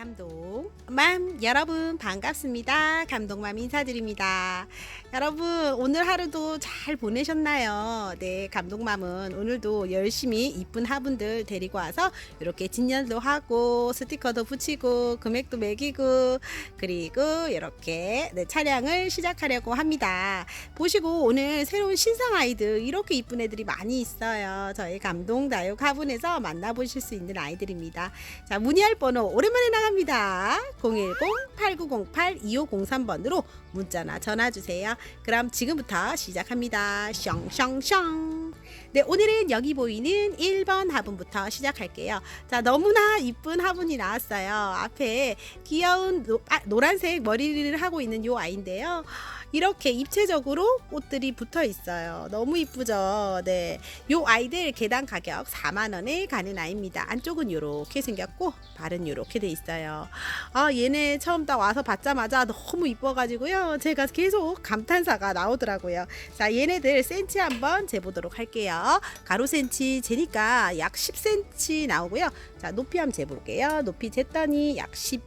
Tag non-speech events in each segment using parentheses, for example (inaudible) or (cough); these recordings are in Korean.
감동 맘 여러분 반갑습니다. 감동맘 인사드립니다. 여러분 오늘 하루도 잘 보내셨나요? 네 감동맘은 오늘도 열심히 이쁜 화분들 데리고 와서 이렇게 진열도 하고 스티커도 붙이고 금액도 매기고 그리고 이렇게 네, 차량을 시작하려고 합니다. 보시고 오늘 새로운 신상 아이들 이렇게 이쁜 애들이 많이 있어요. 저희 감동다육 화분에서 만나보실 수 있는 아이들입니다. 자 문의할 번호 오랜만에 나 갑니다. 010-8908-2503번으로 문자나 전화 주세요. 그럼 지금부터 시작합니다. 숑숑숑. 네, 오늘은 여기 보이는 1번 화분부터 시작할게요. 자, 너무나 이쁜 화분이 나왔어요. 앞에 귀여운 노, 아, 노란색 머리를 하고 있는 요 아이인데요. 이렇게 입체적으로 꽃들이 붙어 있어요. 너무 이쁘죠? 네. 요 아이들 개당 가격 4만원에 가는 아이입니다. 안쪽은 요렇게 생겼고, 발은 요렇게 돼 있어요. 아, 얘네 처음 딱 와서 받자마자 너무 이뻐가지고요. 제가 계속 감탄사가 나오더라고요. 자, 얘네들 센치 한번 재보도록 할게요. 가로 센치 재니까 약 10cm 나오고요. 자, 높이 한번 재볼게요. 높이 쟀더니 약 10,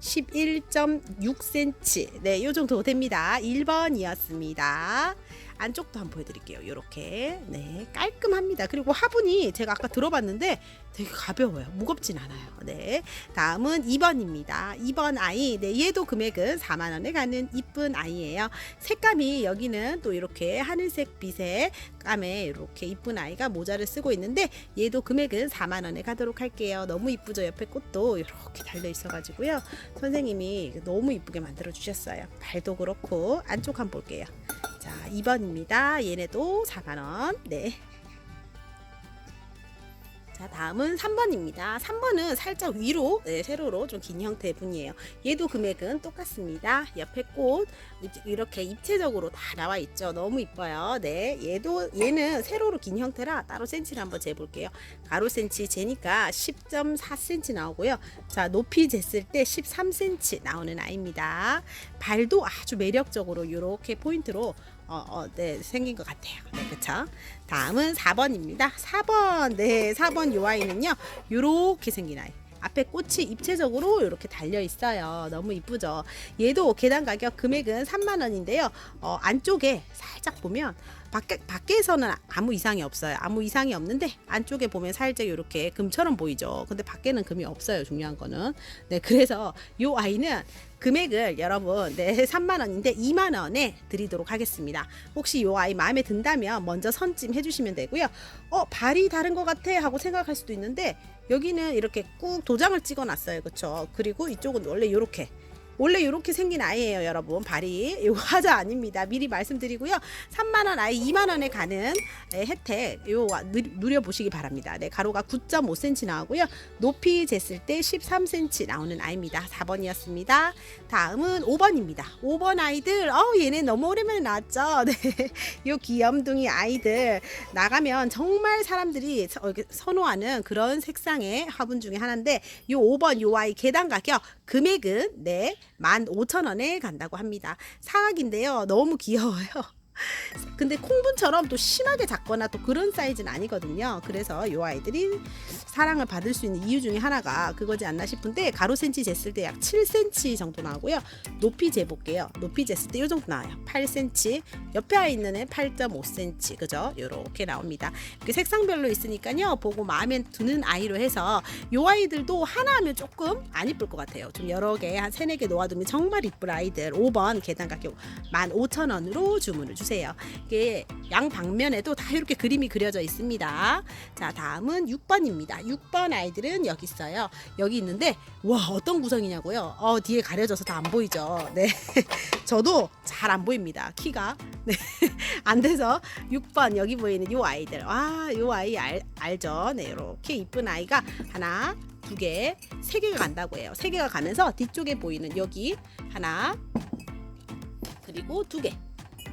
11.6cm. 네, 요 정도 됩니다. 1번이었습니다. 안쪽도 한번 보여드릴게요. 이렇게 네 깔끔합니다. 그리고 화분이 제가 아까 들어봤는데 되게 가벼워요. 무겁진 않아요. 네 다음은 2번입니다. 2번 아이 네 얘도 금액은 4만 원에 가는 이쁜 아이예요. 색감이 여기는 또 이렇게 하늘색 빛의 감에 이렇게 이쁜 아이가 모자를 쓰고 있는데 얘도 금액은 4만 원에 가도록 할게요. 너무 이쁘죠. 옆에 꽃도 이렇게 달려 있어가지고요. 선생님이 너무 이쁘게 만들어 주셨어요. 발도 그렇고 안쪽 한번 볼게요. 자, 2번입니다. 얘네도 4만원. 네. 자, 다음은 3번입니다. 3번은 살짝 위로, 네, 세로로 좀 긴 형태의 분이에요. 얘도 금액은 똑같습니다. 옆에 꽃, 이렇게 입체적으로 다 나와 있죠. 너무 이뻐요. 네. 얘도, 얘는 세로로 긴 형태라 따로 센치를 한번 재볼게요. 가로 센치 재니까 10.4cm 나오고요. 자, 높이 쟀을 때 13cm 나오는 아이입니다. 발도 아주 매력적으로 이렇게 포인트로 어, 어, 네, 생긴 것 같아요. 네, 그쵸? 다음은 4번입니다. 4번, 네, 4번 요 아이는요, 요렇게 생긴 아이. 앞에 꽃이 입체적으로 이렇게 달려 있어요. 너무 이쁘죠? 얘도 계단 가격 금액은 3만 원인데요. 어, 안쪽에 살짝 보면 밖에, 밖에서는 아무 이상이 없어요. 아무 이상이 없는데 안쪽에 보면 살짝 이렇게 금처럼 보이죠. 근데 밖에는 금이 없어요. 중요한 거는. 네, 그래서 요 아이는 금액을 여러분 네 3만 원인데 2만 원에 드리도록 하겠습니다. 혹시 요 아이 마음에 든다면 먼저 선찜 해주시면 되고요. 어 발이 다른 것 같아 하고 생각할 수도 있는데 여기는 이렇게 꾹 도장을 찍어놨어요, 그렇죠? 그리고 이쪽은 원래 이렇게 원래 이렇게 생긴 아이예요, 여러분. 발이 이거 화자 아닙니다. 미리 말씀드리고요. 3만 원 아이 2만 원에 가는 예, 혜택 요 누려 보시기 바랍니다. 네, 가로가 9.5cm 나오고요. 높이 쟀을 때 13cm 나오는 아이입니다. 4번이었습니다. 다음은 5번입니다. 5번 아이들, 어 얘네 너무 오랜만에 나왔죠. (laughs) 네, 요 귀염둥이 아이들 나가면 정말 사람들이 선호하는 그런 색상의 화분 중에 하나인데 요 5번 요 아이 계단 가격 금액은 네 15,000원에 간다고 합니다. 사각인데요. 너무 귀여워요. 근데 콩분처럼 또 심하게 작거나 또 그런 사이즈는 아니거든요. 그래서 요 아이들이 사랑을 받을 수 있는 이유 중에 하나가 그거지 않나 싶은데 가로 센치 쟀을 때 약 7cm 정도 나오고요. 높이 재볼게요. 높이 쟀을 때 요 정도 나와요. 8cm. 옆에 있는 애 8.5cm. 그죠? 요렇게 나옵니다. 이렇게 색상별로 있으니까요. 보고 마음에 드는 아이로 해서 요 아이들도 하나 하면 조금 안 이쁠 것 같아요. 좀 여러 개, 한 세네 개 놓아두면 정말 이쁠 아이들. 5번 계단 가격 15,000원으로 주문을 주세요. 이게 양 방면에도 다 이렇게 그림이 그려져 있습니다. 자, 다음은 6번입니다. 6번 아이들은 여기 있어요. 여기 있는데 와, 어떤 구성이냐고요? 어, 뒤에 가려져서 다 안 보이죠. 네. (laughs) 저도 잘 안 보입니다. 키가. 네. (laughs) 안 돼서 6번 여기 보이는 요 아이들. 와, 요 아이 알, 알죠? 네, 이렇게 이쁜 아이가 하나, 두 개, 세 개가 간다고 해요. 세 개가 가면서 뒤쪽에 보이는 여기 하나, 그리고 두 개.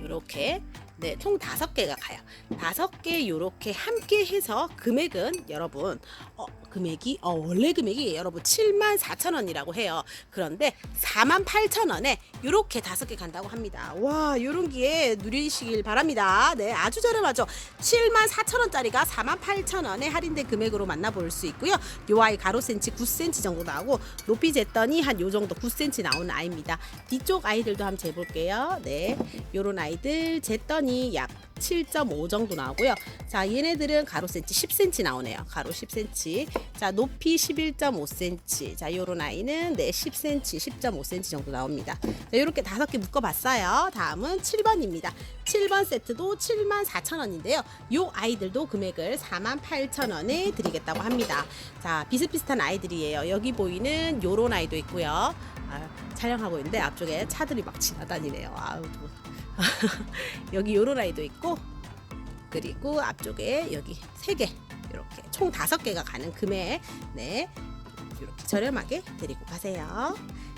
요렇게 네, 총 다섯 개가 가요. 다섯 개 요렇게 함께 해서 금액은 여러분 어, 금액이 어, 원래 금액이 여러분 7만 4천 원이라고 해요. 그런데 4만 8천 원에 이렇게 다섯 개 간다고 합니다. 와, 요런 기회 누리시길 바랍니다. 네, 아주 저렴하죠. 7만 4천 원짜리가 4만 8천 원에 할인된 금액으로 만나볼 수 있고요. 요 아이 가로 센치 9cm 정도 나오고 높이 쟀더니 한 요 정도 9cm 나오는 아이입니다. 뒤쪽 아이들도 한번 재볼게요. 네, 요런 아이들 쟀더니 약 7.5 정도 나오고요. 자, 얘네들은 가로 센치 10cm 나오네요. 가로 10cm. 자, 높이 11.5cm. 자, 요런 아이는 네, 10cm, 10.5cm 정도 나옵니다. 자, 요렇게 다섯 개 묶어 봤어요. 다음은 7번입니다. 7번 세트도 7만 4천 원인데요. 요 아이들도 금액을 4만 8천 원에 드리겠다고 합니다. 자, 비슷비슷한 아이들이에요. 여기 보이는 요런 아이도 있고요. 아, 촬영하고 있는데 앞쪽에 차들이 막 지나다니네요. 아우, 뭐. (laughs) 여기 요런 아이도 있고 그리고 앞쪽에 여기 세 개 이렇게 총 다섯 개가 가는 금액 네 이렇게 저렴하게 데리고 가세요.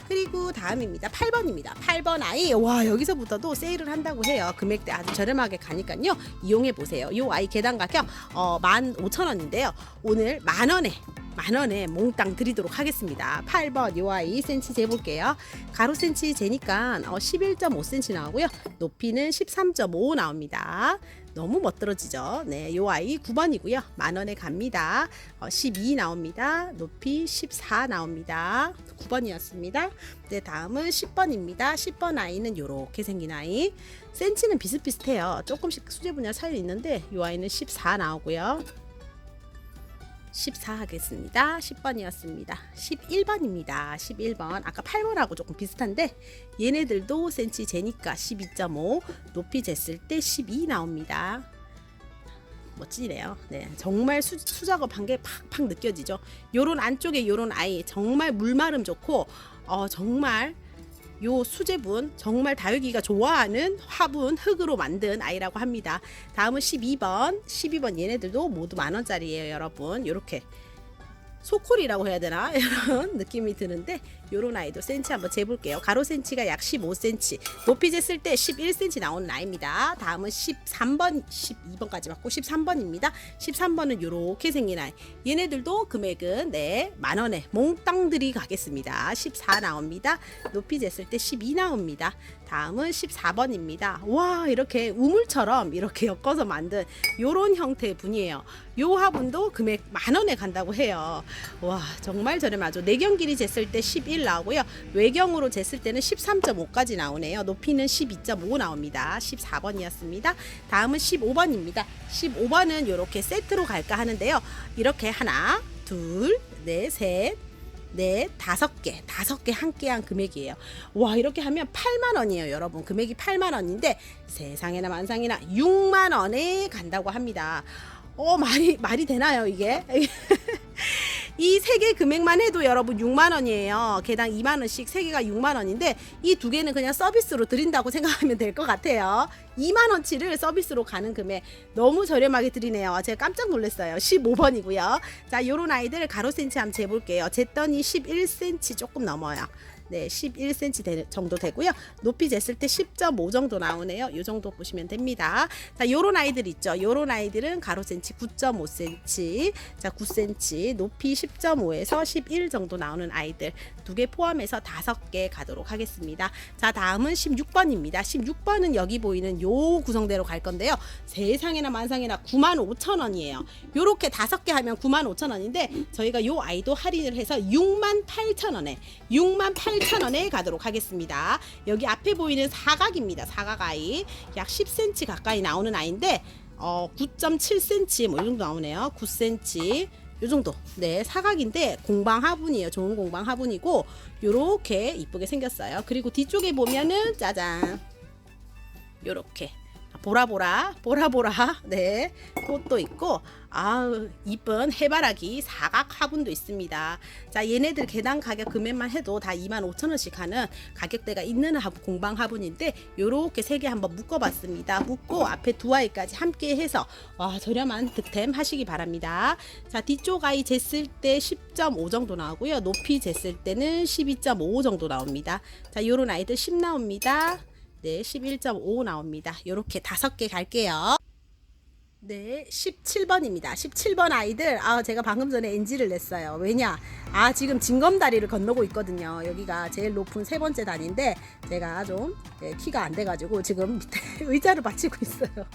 그리고 다음입니다. 8번입니다. 8번 아이 와 여기서부터도 세일을 한다고 해요. 금액대 아주 저렴하게 가니까요. 이용해 보세요. 이 아이 개당 가격 어, 15,000원인데요. 오늘 만 원에 만 원에 몽땅 드리도록 하겠습니다. 8번 요 아이 센치 재볼게요. 가로 센치 재니까 어, 11.5cm 나오고요. 높이는 13.5 나옵니다. 너무 멋들어지죠. 네, 요 아이 9번이고요. 만 원에 갑니다. 어, 12 나옵니다. 높이 14 나옵니다. 9번이었습니다. 네, 다음은 10번입니다. 10번 아이는 요렇게 생긴 아이. 센치는 비슷비슷해요. 조금씩 수제 분야 차이 있는데 요 아이는 14 나오고요. 14 하겠습니다. 10번이었습니다. 11번입니다. 11번. 아까 8번하고 조금 비슷한데 얘네들도 센치 재니까 12.5, 높이 쟀을 때 12 나옵니다. 멋지네요. 네, 정말 수, 수작업한 게 팍팍 느껴지죠. 요런 안쪽에 요런 아이 정말 물마름 좋고 어 정말 요 수제분 정말 다육이가 좋아하는 화분 흙으로 만든 아이라고 합니다. 다음은 12번. 12번 얘네들도 모두 만 원짜리예요, 여러분. 요렇게 소콜이라고 해야 되나 (laughs) 이런 느낌이 드는데 요런 아이도 센치 한번 재볼게요. 가로 센치가 약 15cm, 높이 쟀을 때 11cm 나오는 아이입니다. 다음은 13번, 12번까지 맞고 13번입니다. 13번은 요렇게 생긴 아이. 얘네들도 금액은 네, 만 원에 몽땅 들이 가겠습니다. 14 나옵니다. 높이 쟀을 때 12 나옵니다. 다음은 14번입니다. 와, 이렇게 우물처럼 이렇게 엮어서 만든 요런 형태의 분이에요. 요 화분도 금액 만 원에 간다고 해요. 와, 정말 저렴하죠. 내경 길이 쟀을 때11 나오고요. 외경으로 쟀을 때는 13.5까지 나오네요. 높이는 12.5 나옵니다. 14번이었습니다. 다음은 15번입니다. 15번은 이렇게 세트로 갈까 하는데요. 이렇게 하나, 둘, 넷, 셋, 네, 다섯 개, 다섯 개 함께 한 금액이에요. 와, 이렇게 하면 8만 원이에요, 여러분. 금액이 8만 원인데 세상에나 만상이나 6만 원에 간다고 합니다. 어, 말이 말이 되나요, 이게? (laughs) 이 세 개 금액만 해도 여러분 6만 원이에요. 개당 2만 원씩 세 개가 6만 원인데 이 두 개는 그냥 서비스로 드린다고 (laughs) 생각하면 될 것 같아요. 2만 원치를 서비스로 가는 금액 너무 저렴하게 드리네요. 제가 깜짝 놀랐어요. 15번이고요. 자, 요런 아이들 가로 센치 한번 재볼게요. 쟀더니 11cm 조금 넘어요. 네, 11cm 정도 되고요. 높이 쟀을 때 10.5 정도 나오네요. 이 정도 보시면 됩니다. 자, 요런 아이들 있죠. 요런 아이들은 가로 센치 9.5cm, 자, 9cm, 높이 10.5에서 11 정도 나오는 아이들 두 개 포함해서 다섯 개 가도록 하겠습니다. 자, 다음은 16번입니다. 16번은 여기 보이는 요 구성대로 갈 건데요. 세상에나 만상에나 95,000원이에요. 요렇게 다섯 개 하면 95,000원인데 저희가 요 아이도 할인을 해서 68,000원에 68,000 8,000원에 가도록 하겠습니다. 여기 앞에 보이는 사각입니다. 사각 아이. 약 10cm 가까이 나오는 아이인데 어, 9.7cm 뭐 이 정도 나오네요. 9cm 요 정도. 네, 사각인데 공방 화분이에요. 좋은 공방 화분이고 요렇게 이쁘게 생겼어요. 그리고 뒤쪽에 보면은 짜잔. 요렇게 보라보라 보라보라. 네. 꽃도 있고 아우 이쁜 해바라기 사각 화분도 있습니다. 자 얘네들 개당 가격 금액만 해도 다 25,000원씩 하는 가격대가 있는 화분, 공방 화분인데 요렇게 세 개 한번 묶어봤습니다. 묶고 앞에 두 아이까지 함께 해서 와 저렴한 득템 하시기 바랍니다. 자 뒤쪽 아이 쟀을 때 10.5 정도 나오고요. 높이 쟀을 때는 12.5 정도 나옵니다. 자 요런 아이들 10 나옵니다 네, 11.5 나옵니다. 요렇게 다섯 개 갈게요. 네, 17번입니다. 17번 아이들, 아, 제가 방금 전에 NG를 냈어요. 왜냐? 아, 지금 징검다리를 건너고 있거든요. 여기가 제일 높은 세 번째 단인데, 제가 좀 예, 키가 안 돼가지고 지금 밑에 (laughs) 의자를 받치고 있어요.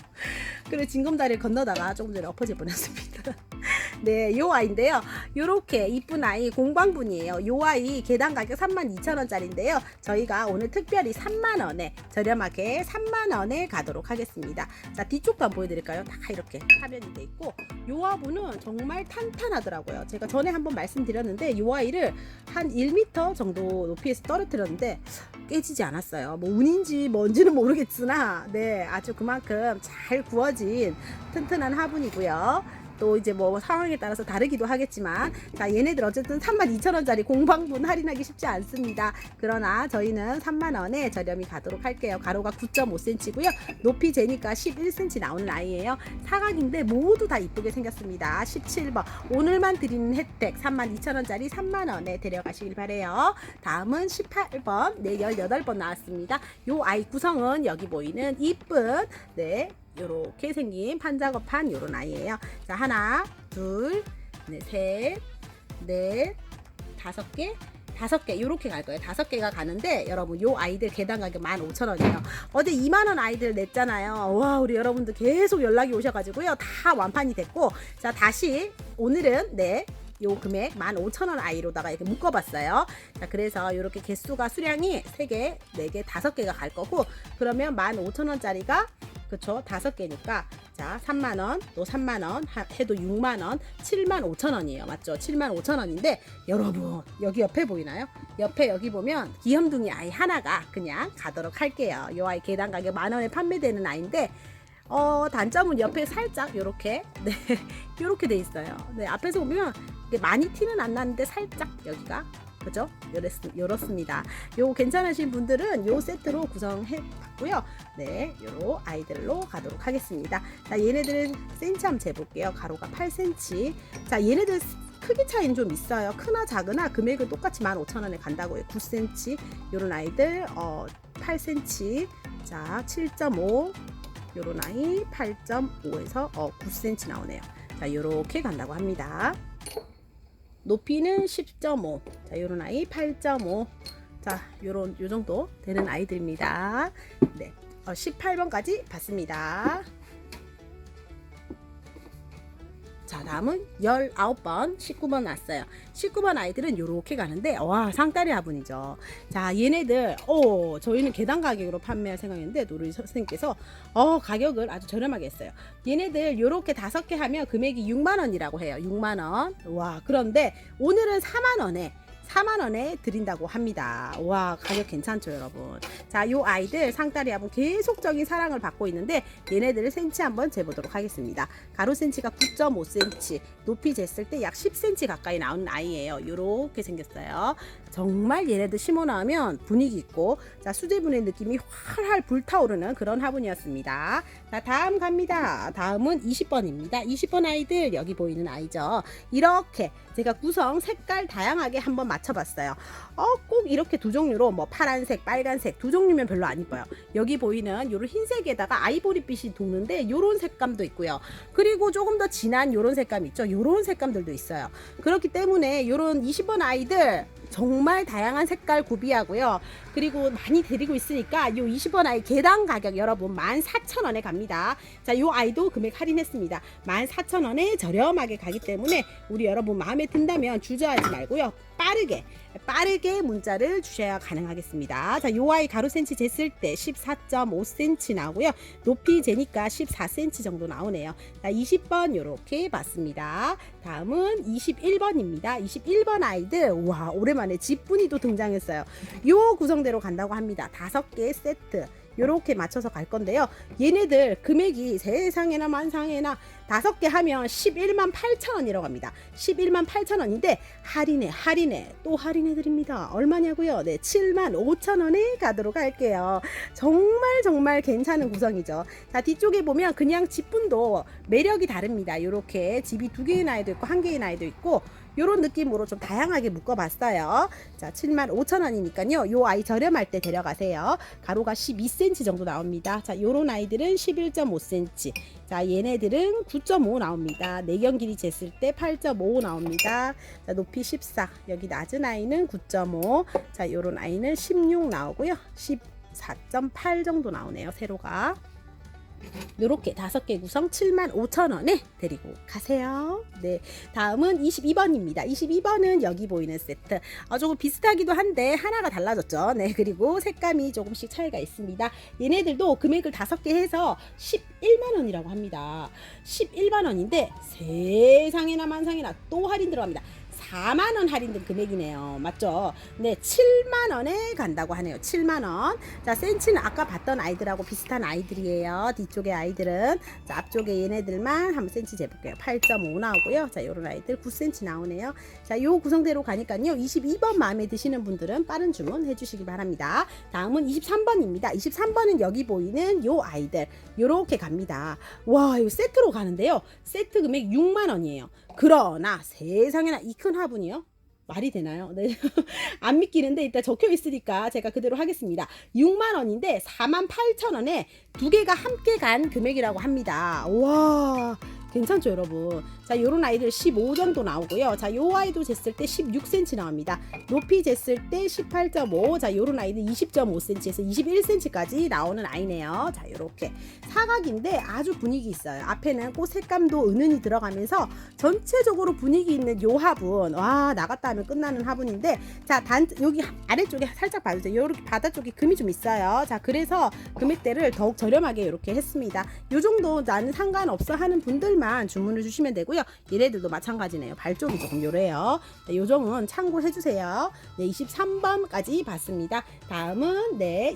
그래, 징검다리를 건너다가 조금 전에 엎어질 뻔했습니다. (laughs) 네, 요 아이인데요. 요렇게 이쁜 아이 공방분이에요. 요 아이 개당 가격 32,000원짜리인데요. 저희가 오늘 특별히 3만원에 저렴하게 3만원에 가도록 하겠습니다. 자, 한번 보여드릴까요? 다 이렇게 화면이 돼 있고 요 아부는 정말 탄탄하더라고요. 제가 전에 한번 말씀드렸는데 요 아이를 한 1m 정도 높이에서 떨어뜨렸는데 깨지지 않았어요. 뭐 운인지 뭔지는 모르겠으나 네, 아주 그만큼 잘 구워진 튼튼한 화분이고요. 또 이제 뭐 상황에 따라서 다르기도 하겠지만 자 얘네들 어쨌든 32,000원짜리 공방분 할인하기 쉽지 않습니다. 그러나 저희는 3만원에 저렴이 가도록 할게요. 가로가 9.5cm고요. 높이 재니까 11cm 나오는 아이예요. 사각인데 모두 다 이쁘게 생겼습니다. 17번 오늘만 드리는 혜택 32,000원짜리 3만원에 데려가시길 바래요. 다음은 18번 네 18번 나왔습니다. 요 아이 구성은 여기 보이는 이쁜 네 요렇게 생긴 판작업한 요런 아이예요. 자 하나, 둘, 네, 셋, 넷, 다섯 개. 다섯 개 요렇게 갈 거예요. 다섯 개가 가는데 여러분 요 아이들 개당 가격 15,000원이에요. 어제 2만 원 아이들 냈잖아요. 와 우리 여러분들 계속 연락이 오셔 가지고요 다 완판이 됐고 자 다시 오늘은 네. 요 금액 15,000원 아이로다가 이렇게 묶어봤어요. 자, 그래서 이렇게 개수가 수량이 3개, 4개, 5개가 갈 거고, 그러면 15,000원짜리가 그쵸? 다섯 개니까. 자 3만 원 또 3만 원 해도 6만 원 7만 5천 원이에요. 맞죠? 7만 5천 원인데 여러분 여기 옆에 보이나요? 옆에 여기 보면 귀염둥이 아이 하나가 그냥 가도록 할게요. 요 아이 개당 가격 만 원에 판매되는 아이인데 어 단점은 옆에 살짝 요렇게 (laughs) 네 요렇게 돼 있어요. 네 앞에서 보면 많이 티는 안 나는데 살짝 여기가 그죠? 요랬, 요렇습니다. 요 괜찮으신 분들은 요 세트로 구성해 봤고요. 네, 요로 아이들로 가도록 하겠습니다. 자, 얘네들은 센치 한번 재볼게요. 가로가 8cm. 자, 얘네들 크기 차이는 좀 있어요. 크나 작으나 금액은 똑같이 15,000원에 간다고요. 9cm. 요런 아이들 어 8cm. 자, 7.5. 요런 아이 8.5에서 어 9cm 나오네요. 자, 요렇게 간다고 합니다. 높이는 10.5. 자, 요런 아이 8.5. 자, 요런 요 정도 되는 아이들입니다. 네. 어, 18번까지 봤습니다. 다음은 19번, 19번 왔어요. 19번 아이들은 요렇게 가는데, 와, 상다리 화분이죠. 자, 얘네들, 어, 저희는 계단 가격으로 판매할 생각인데, 노르이 선생님께서, 어, 가격을 아주 저렴하게 했어요. 얘네들 요렇게 다섯 개 하면 금액이 6만원이라고 해요. 6만원. 와, 그런데 오늘은 4만원에 4만 원에 드린다고 합니다. 와 가격 괜찮죠 여러분. 자 요 아이들 상다리 화분 계속적인 사랑을 받고 있는데 얘네들을 센치 한번 재보도록 하겠습니다. 가로 센치가 9.5cm, 높이 쟀을 때 약 10cm 가까이 나오는 아이예요. 요렇게 생겼어요. 정말 얘네들 심어 놓으면 분위기 있고 자 수제분의 느낌이 활활 불타오르는 그런 화분이었습니다. 자 다음 갑니다. 다음은 20번입니다. 20번 아이들 여기 보이는 아이죠. 이렇게 제가 구성 색깔 다양하게 한번 맞춰봤어요. 어, 꼭 이렇게 두 종류로 뭐 파란색, 빨간색 두 종류면 별로 안 이뻐요. 여기 보이는 요런 흰색에다가 아이보리빛이 도는데 요런 색감도 있고요. 그리고 조금 더 진한 요런 색감 있죠. 요런 색감들도 있어요. 그렇기 때문에 요런 20번 아이들 정말 다양한 색깔 구비하고요. 그리고 많이 드리고 있으니까 요 20원 아이 개당 가격 여러분 14,000원에 갑니다. 자, 요 아이도 금액 할인했습니다. 14,000원에 저렴하게 가기 때문에 우리 여러분 마음에 든다면 주저하지 말고요. 빠르게 빠르게 문자를 주셔야 가능하겠습니다. 자, 요 아이 가로 센치 쟀을 때 14.5cm 나오고요. 높이 재니까 14cm 정도 나오네요. 자, 20번 요렇게 봤습니다. 다음은 21번입니다. 21번 아이들 와, 오랜만에 집분이도 등장했어요. 요 구성 대로 간다고 합니다. 다섯 개 세트. 요렇게 맞춰서 갈 건데요. 얘네들 금액이 세상에나 만상에나 다섯 개 하면 11만 8천 원이라고 합니다. 11만 8천 원인데 할인해 할인해 또 할인해 드립니다. 얼마냐고요? 네, 7만 5천 원에 가도록 할게요. 정말 정말 괜찮은 구성이죠. 자 뒤쪽에 보면 그냥 집분도 매력이 다릅니다. 요렇게 집이 두 개의 나이도 있고 한 개의 나이도 있고 요런 느낌으로 좀 다양하게 묶어봤어요. 자, 75,000원이니까요. 요 아이 저렴할 때 데려가세요. 가로가 12cm 정도 나옵니다. 자, 요런 아이들은 11.5cm. 자, 얘네들은 9.5 나옵니다. 내경 길이 쟀을 때 8.5 나옵니다. 자, 높이 14. 여기 낮은 아이는 9.5. 자, 요런 아이는 16 나오고요. 14.8 정도 나오네요. 세로가. 요렇게 다섯 개 구성 75,000원에 데리고 가세요. 네. 다음은 22번입니다. 22번은 여기 보이는 세트. 아, 조금 비슷하기도 한데 하나가 달라졌죠. 네. 그리고 색감이 조금씩 차이가 있습니다. 얘네들도 금액을 다섯 개 해서 11만 원이라고 합니다. 11만 원인데 세상에나 만상에나 또 할인 들어갑니다. 4만 원 할인된 금액이네요. 맞죠? 네, 7만 원에 간다고 하네요. 7만 원. 자, 센치는 아까 봤던 아이들하고 비슷한 아이들이에요. 뒤쪽의 아이들은 자, 앞쪽에 얘네들만 한번 센치 재볼게요. 8.5 나오고요. 자, 요런 아이들 9cm 나오네요. 자, 요 구성대로 가니까요. 22번 마음에 드시는 분들은 빠른 주문 해주시기 바랍니다. 다음은 23번입니다. 23번은 여기 보이는 요 아이들 요렇게 갑니다. 와, 이거 세트로 가는데요. 세트 금액 6만 원이에요. 그러나 세상에나 이 큰 화분이요. 말이 되나요? 네. (laughs) 안 믿기는데 일단 적혀 있으니까 제가 그대로 하겠습니다. 6만 원인데 4만 8천 원에 두 개가 함께 간 금액이라고 합니다. 와. 괜찮죠, 여러분? 자, 요런 아이들 15 정도 나오고요. 자, 요 아이도 쟀을 때 16cm 나옵니다. 높이 쟀을 때 18.5. 자, 요런 아이는 20.5cm에서 21cm까지 나오는 아이네요. 자, 요렇게 사각인데 아주 분위기 있어요. 앞에는 꽃 색감도 은은히 들어가면서 전체적으로 분위기 있는 요 화분. 와, 나갔다 하면 끝나는 화분인데 자, 단 여기 아래쪽에 살짝 봐주세요. 요렇게 바다 쪽에 금이 좀 있어요. 자, 그래서 금액대를 더욱 저렴하게 이렇게 했습니다. 요 정도 나는 상관없어 하는 분들 만 주문을 주시면 되고요. 얘네들도 마찬가지네요. 발쪽이 조금 요래요. 네, 요정은 참고해 주세요. 네, 23번까지 봤습니다. 다음은 네,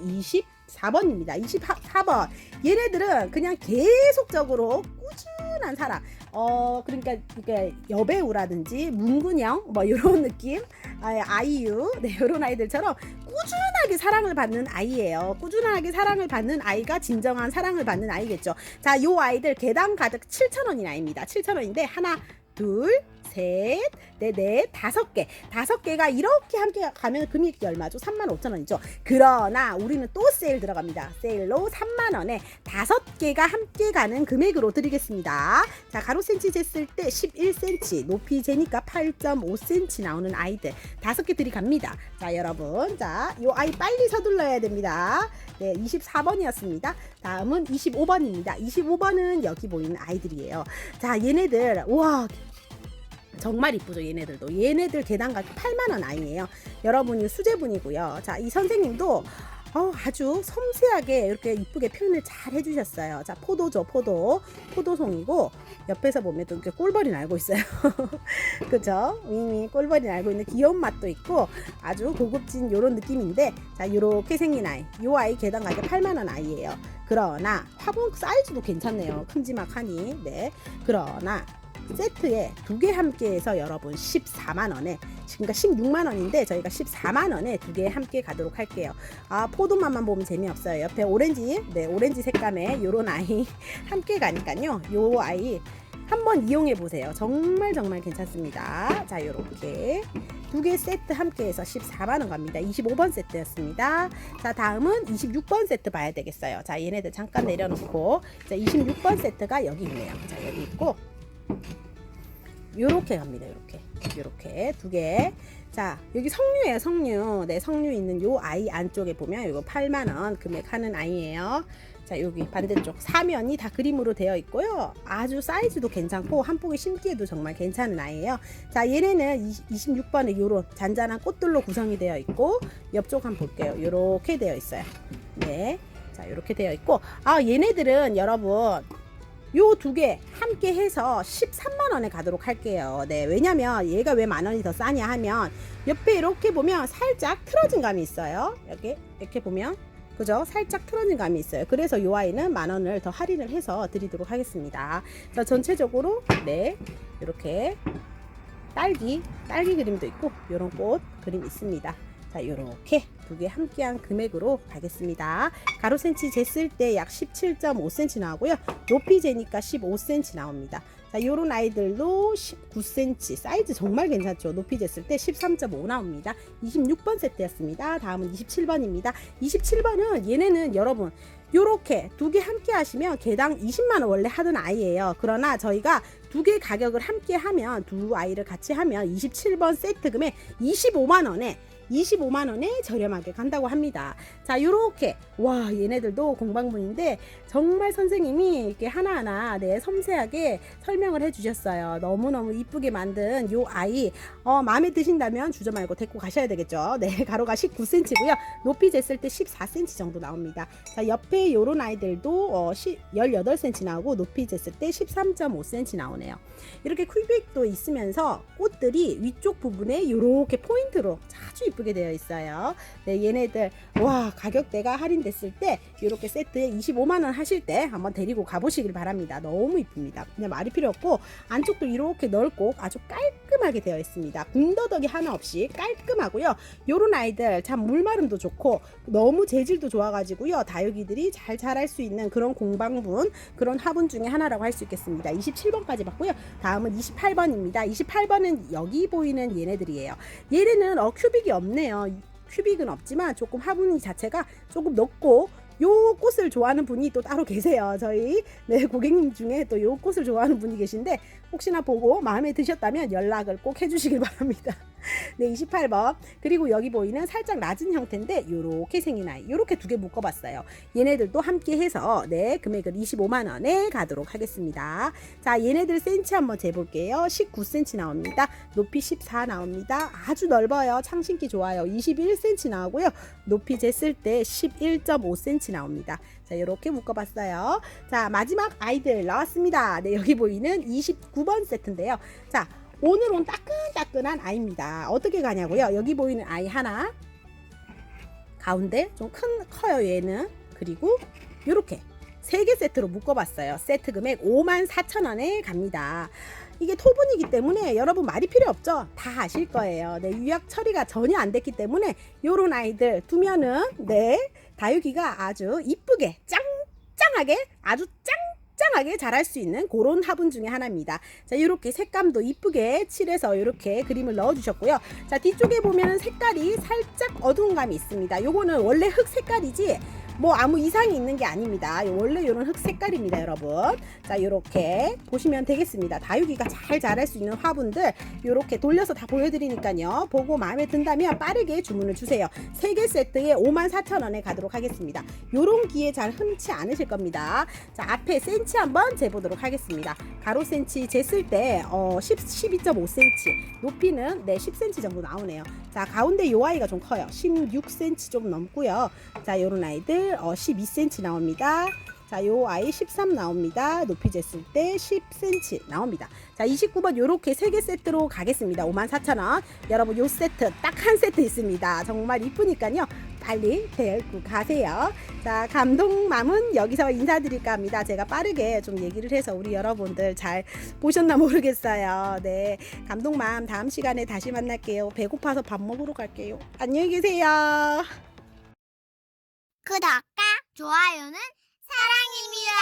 24번입니다. 24번. 얘네들은 그냥 계속적으로 꾸준한 사랑. 어, 그러니까, 그러니까 여배우라든지 문근영 뭐 이런 느낌. 아, 아이유. 네, 이런 아이들처럼 꾸준하게 사랑을 받는 아이예요. 꾸준하게 사랑을 받는 아이가 진정한 사랑을 받는 아이겠죠. 자, 요 아이들 개당 가득 7,000원인 아이입니다. 7,000원인데 하나, 둘, 셋, 넷, 넷, 다섯 개. 다섯 개가 이렇게 함께 가면 금액이 얼마죠? 3만 5천 원이죠. 그러나 우리는 또 세일 들어갑니다. 세일로 3만 원에 다섯 개가 함께 가는 금액으로 드리겠습니다. 자, 가로 센치 쟀을 때 11cm, 높이 재니까 8.5cm 나오는 아이들 다섯 개 들이갑니다. 자, 여러분. 자, 요 아이 빨리 서둘러야 됩니다. 네, 24번이었습니다. 다음은 25번입니다. 25번은 여기 보이는 아이들이에요. 자, 얘네들, 와, 정말 이쁘죠 얘네들도. 얘네들 개당 가격 8만원 아이예요. 여러분이 수제분이고요. 자 이 선생님도 어, 아주 섬세하게 이렇게 이쁘게 표현을 잘 해주셨어요. 자 포도죠 포도. 포도송이고 옆에서 보면 또 이렇게 꿀벌이 날고 있어요. (laughs) 그죠? 윙윙 꿀벌이 날고 있는 귀여운 맛도 있고 아주 고급진 요런 느낌인데 자 요렇게 생긴 아이. 요 아이 개당 가격 8만원 아이예요. 그러나 화분 사이즈도 괜찮네요. 큼지막하니. 네. 그러나 세트에 두 개 함께 해서 여러분 14만 원에 그러니까 16만 원인데 저희가 14만 원에 두 개 함께 가도록 할게요. 아 포도맛만 보면 재미없어요. 옆에 오렌지 네 오렌지 색감의 요런 아이 (laughs) 함께 가니까요. 요 아이 한번 이용해 보세요. 정말 정말 괜찮습니다. 자 요렇게 두 개 세트 함께 해서 14만 원 갑니다. 25번 세트였습니다. 자 다음은 26번 세트 봐야 되겠어요. 자 얘네들 잠깐 내려놓고 자 26번 세트가 여기 있네요. 자 여기 있고 요렇게 갑니다. 요렇게. 요렇게 두 개. 자, 여기 석류예요, 석류. 네, 석류 있는 요 아이 안쪽에 보면 이거 8만 원 금액 하는 아이예요. 자, 여기 반대쪽 사면이 다 그림으로 되어 있고요. 아주 사이즈도 괜찮고 한 폭에 심기에도 정말 괜찮은 아이예요. 자, 얘네는 26번에 요런 잔잔한 꽃들로 구성이 되어 있고 옆쪽 한번 볼게요. 요렇게 되어 있어요. 네. 자, 요렇게 되어 있고 아, 얘네들은 여러분 요 두 개 함께 해서 13만 원에 가도록 할게요. 네, 왜냐면 얘가 왜 만 원이 더 싸냐 하면 옆에 이렇게 보면 살짝 틀어진 감이 있어요. 이렇게 이렇게 보면 그죠? 살짝 틀어진 감이 있어요. 그래서 요 아이는 만 원을 더 할인을 해서 드리도록 하겠습니다. 자, 전체적으로 네 이렇게 딸기 딸기 그림도 있고 요런 꽃 그림 있습니다. 자, 요렇게 두 개 함께한 금액으로 가겠습니다. 가로 센치 쟀을 때 약 17.5cm 나오고요. 높이 재니까 15cm 나옵니다. 자, 요런 아이들도 19cm 사이즈 정말 괜찮죠. 높이 쟀을 때 13.5 나옵니다. 26번 세트였습니다. 다음은 27번입니다. 27번은 얘네는 여러분 요렇게 두 개 함께 하시면 개당 20만 원 원래 하던 아이예요. 그러나 저희가 두 개 가격을 함께 하면 두 아이를 같이 하면 27번 세트 금액 25만 원에 25만 원에 저렴하게 간다고 합니다. 자, 요렇게 와, 얘네들도 공방분인데 정말 선생님이 이렇게 하나하나 네, 섬세하게 설명을 해 주셨어요. 너무너무 이쁘게 만든 요 아이 어, 마음에 드신다면 주저 말고 데리고 가셔야 되겠죠. 네, (laughs) 가로가 19cm고요. 높이 쟀을 때 14cm 정도 나옵니다. 자, 옆에 요런 아이들도 어, 10, 18cm 나오고 높이 쟀을 때 13.5cm 나오네요. 이렇게 큐빅도 있으면서 꽃들이 위쪽 부분에 이렇게 포인트로 아주 이쁘게 되어 있어요. 네, 얘네들 와 가격대가 할인됐을 때 이렇게 세트에 25만 원 하실 때 한번 데리고 가보시길 바랍니다. 너무 이쁩니다. 그냥 말이 필요 없고 안쪽도 이렇게 넓고 아주 깔끔 하게 되어 있습니다. 군더더기 하나 없이 깔끔하고요. 요런 아이들 참 물마름도 좋고 너무 재질도 좋아가지고요. 다육이들이 잘 자랄 수 있는 그런 공방분 그런 화분 중에 하나라고 할 수 있겠습니다. 27번까지 봤고요. 다음은 28번입니다. 28번은 여기 보이는 얘네들이에요. 얘네는 어 큐빅이 없네요. 큐빅은 없지만 조금 화분 자체가 조금 높고 요 꽃을 좋아하는 분이 또 따로 계세요. 저희 네, 고객님 중에 또 요 꽃을 좋아하는 분이 계신데 혹시나 보고 마음에 드셨다면 연락을 꼭 해주시길 (laughs) 바랍니다. 네, 28번. 그리고 여기 보이는 살짝 낮은 형태인데 요렇게 생긴 아이. 요렇게 두 개 묶어봤어요. 얘네들도 함께 해서 네, 금액을 25만 원에 가도록 하겠습니다. 자, 얘네들 센치 한번 재볼게요. 19cm 나옵니다. 높이 14 나옵니다. 아주 넓어요. 창신기 좋아요. 21cm 나오고요. 높이 쟀을 때 11.5cm 나옵니다. 자, 이렇게 묶어봤어요. 자, 마지막 아이들 나왔습니다. 네, 여기 보이는 29번 세트인데요. 자, 오늘 온 따끈따끈한 아이입니다. 어떻게 가냐고요? 여기 보이는 아이 하나, 가운데 좀 큰 커요 얘는. 그리고 이렇게 세 개 세트로 묶어봤어요. 세트 금액 5만 4천 원에 갑니다. 이게 토분이기 때문에 여러분 말이 필요 없죠? 다 아실 거예요. 네, 유약 처리가 전혀 안 됐기 때문에 요런 아이들 두면은 네 다육이가 아주 이쁘게 짱짱하게 아주 짱 짱하게 자랄 수 있는 그런 화분 중에 하나입니다. 자, 이렇게 색감도 이쁘게 칠해서 이렇게 그림을 넣어 주셨고요. 자, 뒤쪽에 보면 색깔이 살짝 어두운 감이 있습니다. 요거는 원래 흑 색깔이지 뭐 아무 이상이 있는 게 아닙니다. 원래 이런 흑 색깔입니다, 여러분. 자, 이렇게 보시면 되겠습니다. 다육이가 잘 자랄 수 있는 화분들 이렇게 돌려서 다 보여드리니까요. 보고 마음에 든다면 빠르게 주문을 주세요. 세개 세트에 54,000원에 가도록 하겠습니다. 요런 기회 잘 흔치 않으실 겁니다. 자, 앞에 센치 한번 재보도록 하겠습니다. 가로 센치 쟀을 때 어, 10, 12.5cm, 높이는 네 10cm 정도 나오네요. 자, 가운데 요 아이가 좀 커요. 16cm 좀 넘고요. 자, 요런 아이들 어, 12cm 나옵니다. 자, 요 아이 13 나옵니다. 높이 쟀을 때 10cm 나옵니다. 자, 29번 요렇게 세 개 세트로 가겠습니다. 54,000원. 여러분 요 세트 딱 한 세트 있습니다. 정말 이쁘니까요. 빨리 데리고 가세요. 자, 감동맘은 여기서 인사드릴까 합니다. 제가 빠르게 좀 얘기를 해서 우리 여러분들 잘 보셨나 모르겠어요. 네. 감동맘 다음 시간에 다시 만날게요. 배고파서 밥 먹으러 갈게요. 안녕히 계세요. 구독과 좋아요는 사랑입니다.